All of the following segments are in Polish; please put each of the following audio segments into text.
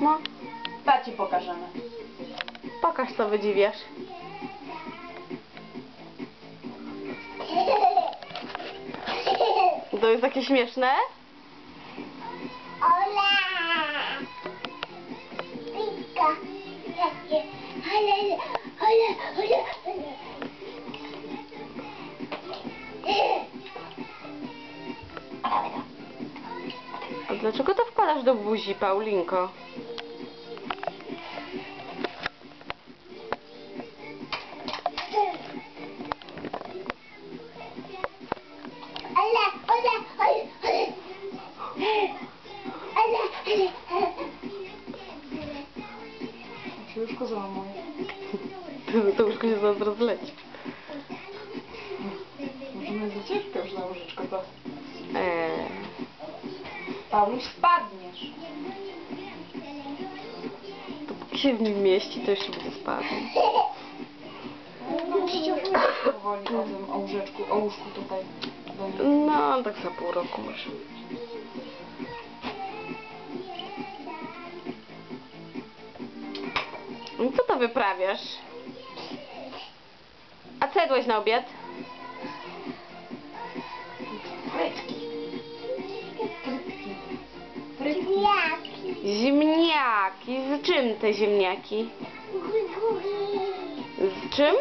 No, Taci pokażemy. pokaż co wydziwiasz. To jest takie śmieszne? Ola! Pika! Jakie? Ale, ale, ale, ale. A dlaczego to wkładasz do buzi, Paulinko? Już załamuje. To łóżko się zaraz rozleci. Możemy zacieczkę już na łyżeczkę to. Eee, Pauluś, spadniesz. to się w nim mieści, to jeszcze będzie spadł. No, przyciągnę powoli o tym, o łóżeczku, o łóżku tutaj. No, tak za pół roku może. Wyprawiasz? A co jadłeś na obiad? Frytki. Frytki. Frytki. Jaki? Ziemniaki. Z czym te ziemniaki? Z czym?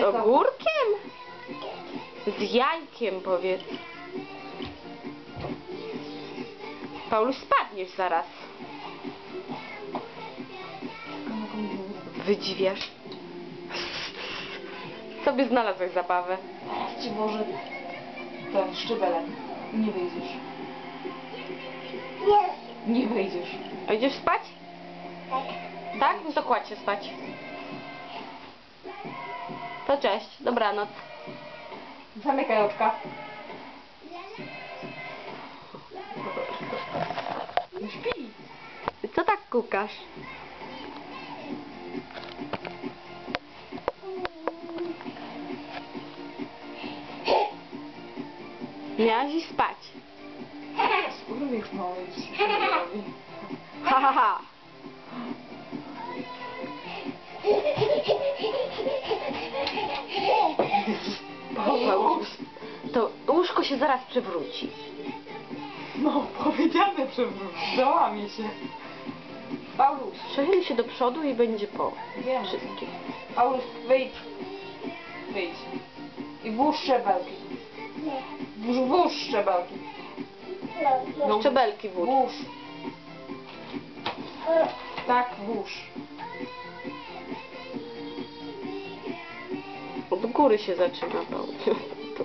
Z ogórkiem? Z jajkiem powiedz. Pauluś, spadniesz zaraz. Wydziwiasz. Sobie znalazłeś zabawę. Ci może ten szczebelek. Nie wyjdziesz. Nie. Nie wyjdziesz. A idziesz spać? Tak. Tak? No to kładź się spać. To cześć, dobranoc. Zamykaj oczka. No śpi. Co tak kukasz? Miałaś iść spać. Urwiesz mały. Ha, ha, ha. To łóżko się zaraz przewróci. No, powiedziane przewróć. Załamie się. Pauluś, Przechyl się do przodu i będzie po wiem. wszystkim. Pauluś, wyjdź. Wyjdź. I włóż szczebelki. Nie. Włóż, włóż szczebelki. No, No, Szczebelki wód. Włóż. Tak, włóż. Od góry się zaczyna. To.